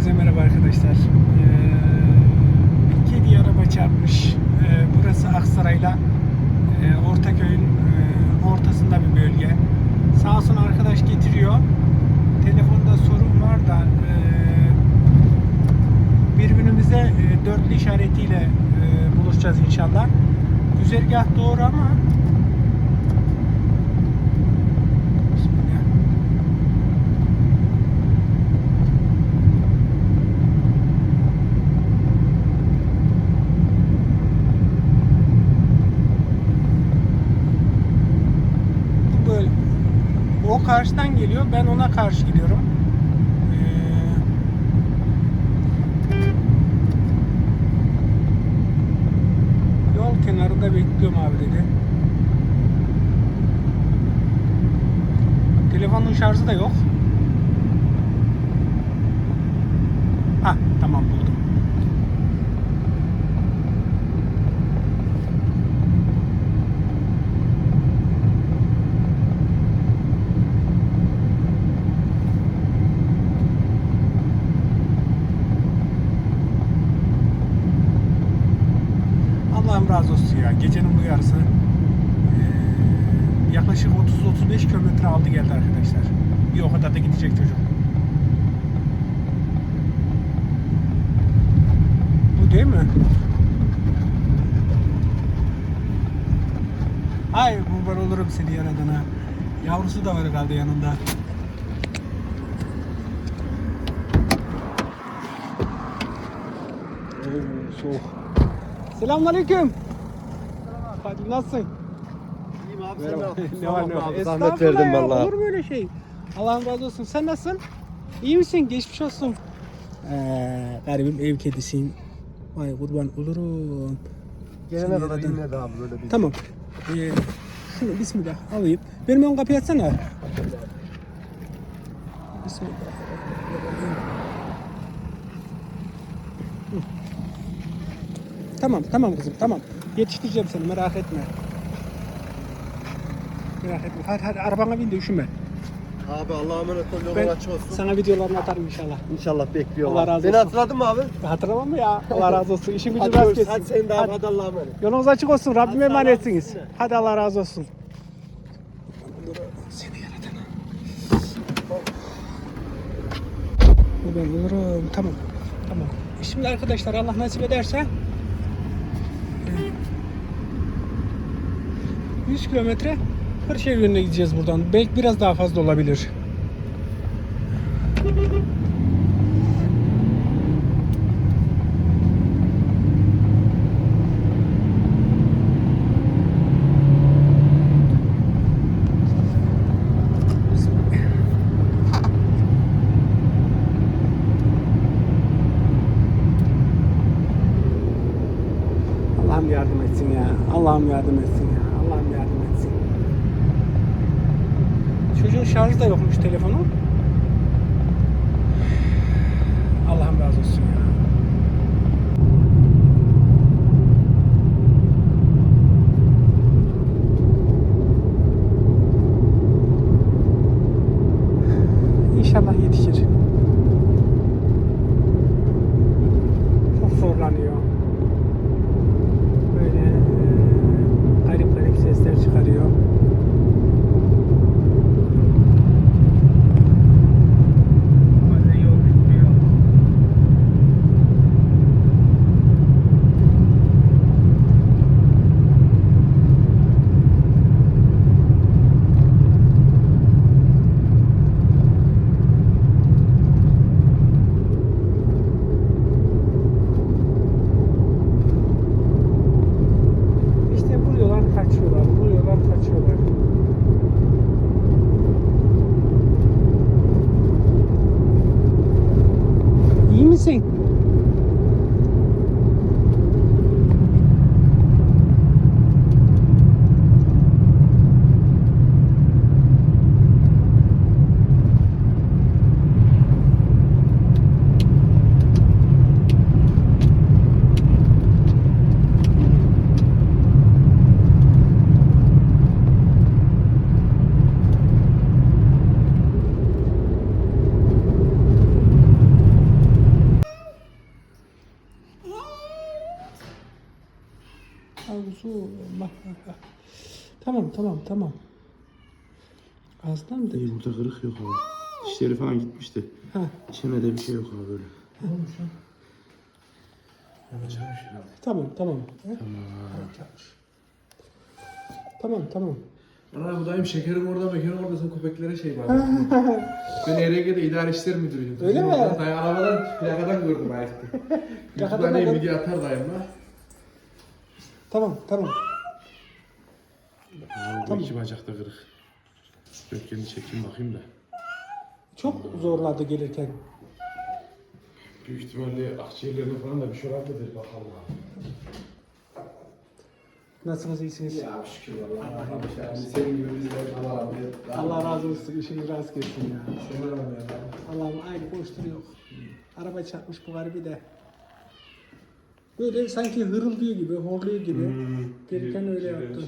Herkese merhaba arkadaşlar. Ee, kedi araba çarpmış. Ee, burası Aksaray'la e, Ortaköy'ün e, ortasında bir bölge. Sağ olsun arkadaş getiriyor. Telefonda sorun var da e, birbirimize e, dörtlü işaretiyle e, buluşacağız inşallah. Güzergah doğru ama Bismillah. Bu böyle o geliyor ben ona karşı gidiyorum. Ee, yol kenarında bekliyorum abi dedi. Telefonun şarjı da yok. Ha tamam buldum Allah'ım razı olsun ya. Gecenin bu yarısı eee, yaklaşık 30-35 kilometre aldı geldi arkadaşlar. Bir o kadar da gidecek çocuk. Bu değil mi? Ay kurban olurum seni yaradana. Yavrusu da var herhalde yanında. Soğuk. Selamünaleyküm. Hadi nasılsın? İyiyim abi Merhaba. sen ne var ne yok. Abi, Estağfurullah zahmet verdim ya, valla. Olur mu öyle şey? Allah'ım razı olsun. Sen nasılsın? İyi misin? Geçmiş olsun. Ee, garibim ev kedisin. Vay kurban olurum. Gelene Seni kadar yaradan- dinledi abi böyle bir. Tamam. Ee, şunu bismillah alayım. Benim ön kapıyı açsana. Bismillah. Hı. Tamam, tamam kızım, tamam. Yetiştireceğim seni, merak etme. Merak etme. Hadi hadi arabana bin de üşüme. Abi Allah'a emanet ol yolun Ben açık olsun. sana videolarını atarım inşallah. İnşallah bekliyorum. Allah razı Beni olsun. hatırladın mı abi? Hatırlamam mı ya? Allah razı olsun. İşin gücün rast görüşürüz. gelsin. Hadi sen de abi Hadi. hadi Allah'a emanet. Yolunuz açık olsun. Rabbim Hadi sağ emanetsiniz. Hadi Allah razı olsun. Seni yaradana. Ben bulurum. Tamam. Tamam. Şimdi arkadaşlar Allah nasip ederse 100 kilometre Kırşehir yönüne gideceğiz buradan. Belki biraz daha fazla olabilir. Allah'ım yardım etsin ya. Allah'ım yardım etsin ya. Allah'ım yardım etsin. Çocuğun şarjı da yokmuş telefonu. Allah'ım razı olsun ya. İnşallah yetişir. İyi Tamam tamam tamam. Ağzından mı dedi? İyi burada kırık yok abi. Dişleri falan gitmişti. Ha. Çenede bir şey yok abi böyle. Tamam tamam. Ha? Tamam tamam. Ana bu dayım şekerim orada, mekanım orada sen köpeklere şey var. ben ERG'de idare işler müdürüyüm. Öyle mi? Dayı arabadan plakadan gördüm ayakta. Plakadan YouTube'da ne video atar dayım lan. Tamam tamam. Bu Tamam. iki bacak da kırık. Röntgeni çekeyim bakayım da. Çok zorladı gelirken. Büyük ihtimalle akciğerlerine falan da bir şey olabilir bakalım abi. Nasılsınız iyisiniz? Ya şükür vallahi. Senin gibi bizler Allah abi. Allah razı olsun. işiniz rast gelsin ya. Ya. Allah'ım aynı koşturuyor. Araba çarpmış bu garibi de. Böyle sanki hırıldıyor gibi, horluyor gibi. Hmm. Gelirken öyle yaptı.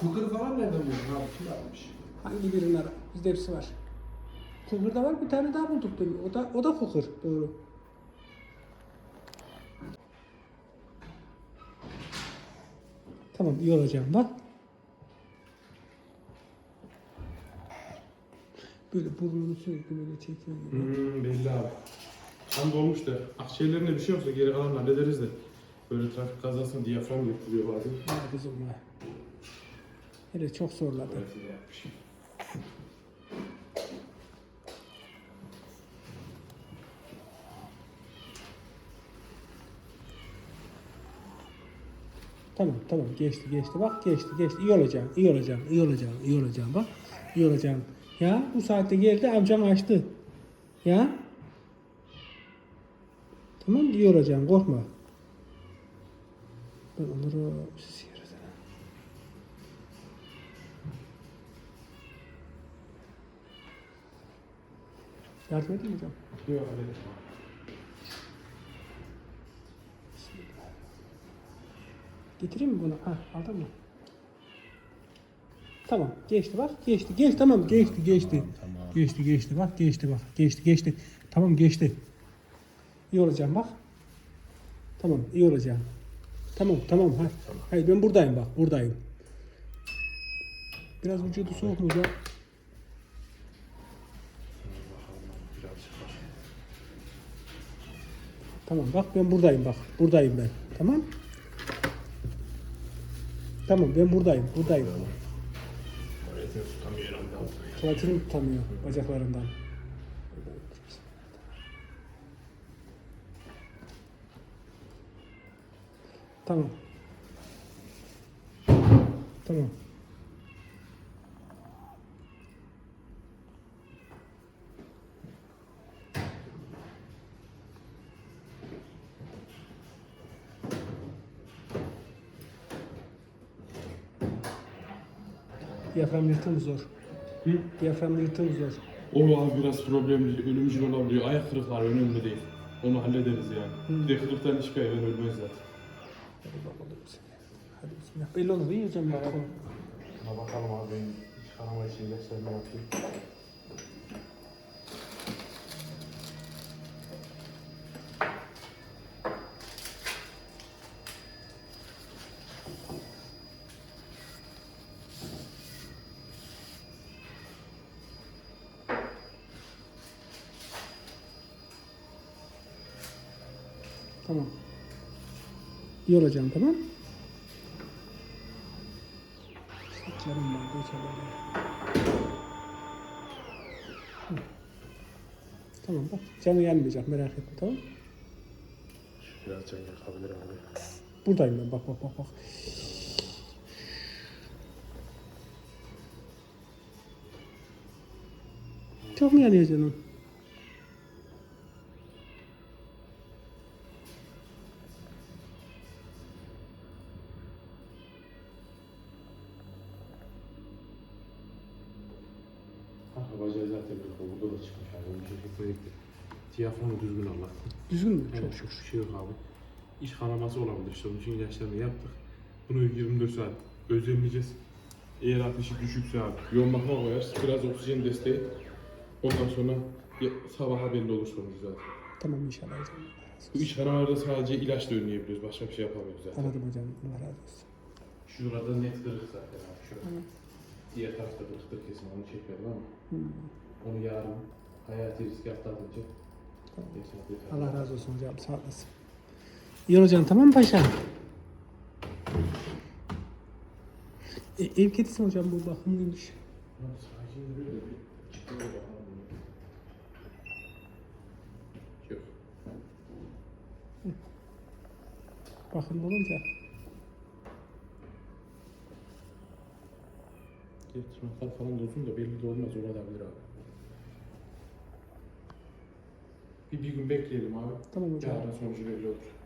Kukır falan nereden buldun abi? Kim yapmış? Hangi birini ara? Bizde hepsi var. Kukur da var bir tane daha bulduk dedi. O da o da kukur. Doğru. Tamam iyi olacağım bak. Böyle burnunu sürekli böyle çekiyor gibi. Hmm, belli abi. Kan dolmuş da akciğerlerinde bir şey yoksa geri kalanını hallederiz de. Böyle trafik kazasında diyafram yapılıyor bazen. Ya kızım ya. Hele çok zorladı. Tamam tamam geçti geçti bak geçti geçti iyi olacağım iyi olacağım iyi olacağım iyi olacağım bak iyi olacağım. Ya bu saatte geldi amcam açtı. Ya. Tamam iyi olacağım korkma. Ben onları Yardım edeyim mi hocam? Yok halledim. Getireyim mi bunu? Ha, aldın mı? Tamam, geçti bak, geçti. Geç, tamam, geçti, geçti. Geçti, geçti, bak, geçti, bak, geçti, geçti. Tamam, geçti. İyi olacağım bak. Tamam, iyi olacağım. Tamam, tamam, ha. Hayır, ben buradayım bak, buradayım. Biraz vücudu soğuk mu hocam? Tamam, bak ben buradayım bak, buradayım ben. Tamam? Tamam, ben buradayım, buradayım. Tuvaletini tutamıyor herhalde bacaklarından. Tamam. Tamam. Diyafram yırtım zor. Hı? Diyafram yırtım zor. O abi biraz problemli, ölümcül olabiliyor. Ayak kırıkları önemli değil. Onu hallederiz yani. Bir de kırıktan hiçbir hayvan ölmez zaten. Hadi bakalım seni. Hadi bismillah. Belli olur. İyi hocam bakalım. Abi ben iş kanama için yapayım. Tamam. İyi olacağım tamam. Saçlarım var. Geçelim. Hı. Tamam bak. Canı yanmayacak merak etme tamam. Biraz can yakabilir abi. Buradayım ben bak bak bak bak. Çok mu yanıyor canım? Bacağı zaten kırık. Burada da çıkmış abi. Onu çekip gitti. Diyaframı düzgün Allah. Düzgün mü? Çok şükür. bir şey yok abi. İç kanaması olabilir işte onun için ilaçlarını yaptık. Bunu 24 saat özlemleyeceğiz. Eğer ateşi düşükse abi yoğun bakıma koyarız. Biraz oksijen desteği. Ondan sonra ya- sabaha belli olur sonucu zaten. Tamam inşallah. hocam. Bu iç kanamalarda sadece ilaçla önleyebiliyoruz. Başka bir şey yapamıyoruz zaten. Anladım hocam. Allah razı olsun. Şurada net kırık zaten abi. Şu. Diğer tarafta kırıktır kesin onu çekmedim ama. Onu yarın hayati riski atlatınca Allah razı olsun hocam. Sağ olasın. İyi olacaksın tamam mı paşa? E, ev kedisi hocam bu bakımlıymış. Sakin duruyor da bir çıkıyor bakalım. Yok. Bakımlı olunca. Diğer tırnaklar falan da uzun da belli de olmaz olabilir abi. Bir, bir gün bekleyelim abi. Tamam hocam. Yarın sonucu belli olur.